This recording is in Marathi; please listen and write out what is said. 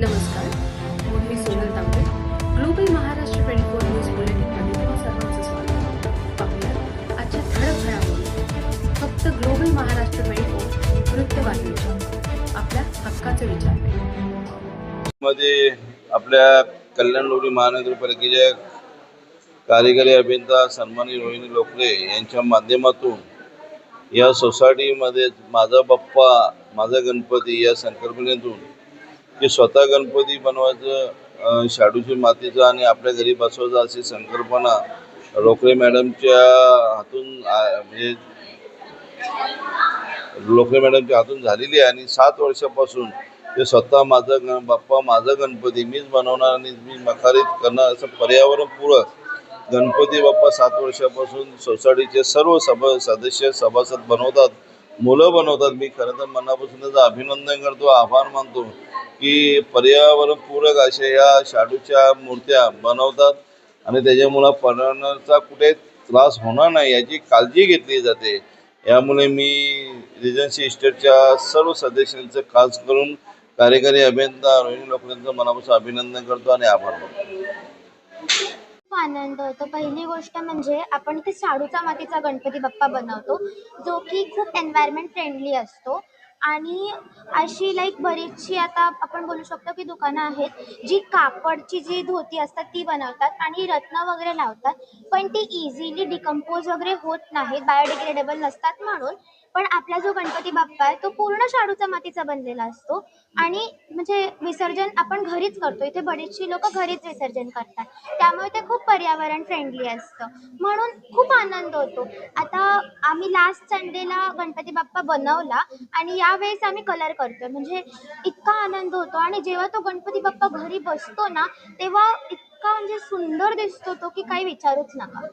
नमस्कार मी Sonal Tambe global Maharashtra twenty four news बुलेटिनमध्ये तुम्हा सर्वांचं स्वागत. पाहूया आजच्या ठळक घडामोडी. फक्त ग्लोबल महाराष्ट्र ट्वेंटी फोर वृत्तवाहिनीच्या आपल्या हक्काचे विचारमध्ये आपल्या कल्याण डोंगरी महानगरपालिकेच्या कार्यकारी अभियंता सन्मानी रोहिणी लोकरे यांच्या माध्यमातून या सोसायटीमध्ये माझा बाप्पा माझा गणपती या संकल्पनेतून की स्वतः गणपती बनवायचं शाडूची मातीचं आणि आपल्या घरी बसवायचं अशी संकल्पना लोकरे मॅडमच्या हातून म्हणजे लोकरे मॅडमच्या हातून झालेली आहे. आणि सात वर्षापासून ते स्वतः माझं गण बाप्पा माझा गणपती मीच बनवणार आणि मी मखारीत करणार असं पर्यावरणपूरक गणपती बाप्पा सात वर्षापासून सोसायटीचे सर्व सभा सदस्य सभासद बनवतात मुलं बनवतात. मी खरं तर मनापासून त्याचं अभिनंदन करतो आभार मानतो. की पर्यावरणपूरक अशा या शाडूच्या मूर्त्या बनवतात आणि त्याच्यामुळं पर्यावरणाचा कुठे त्रास होणार नाही याची काळजी घेतली जाते. यामुळे मी रिजन्सी इस्टेटच्या सर्व सदस्यांचं खास करून कार्यकारी अभियंता रोहिणी लोकांचं मनापासून अभिनंदन करतो आणि आभार मानतो. खूप आनंद होतो. पहिली गोष्ट म्हणजे आपण इथे शाडूचा मातीचा गणपती बाप्पा बनवतो जो की खूप एन्व्हायरमेंट फ्रेंडली असतो. आणि अशी लाईक बरीचशी आता आपण बोलू शकतो की दुकानं आहेत जी कापडची जी धोती असतात ती बनवतात आणि रत्न वगैरे लावतात पण ती इझिली डिकम्पोज वगैरे होत नाहीत बायोडिग्रेडेबल नसतात म्हणून. पण आपला जो गणपती बाप्पा आहे तो पूर्ण शाडूचा मातीचा बनलेला असतो. आणि म्हणजे विसर्जन आपण घरीच करतो. इथे बरीचशी लोक घरीच विसर्जन करतात. त्यामुळे ते खूप पर्यावरण फ्रेंडली असतं. म्हणून खूप आनंद होतो. आता आम्ही लास्ट संडेला गणपती बाप्पा बनवला आणि यावेळेस आम्ही कलर करतोय. म्हणजे इतका आनंद होतो. आणि जेव्हा तो गणपती बाप्पा घरी बसतो ना तेव्हा इतका म्हणजे सुंदर दिसतो तो की काही विचारूच नका.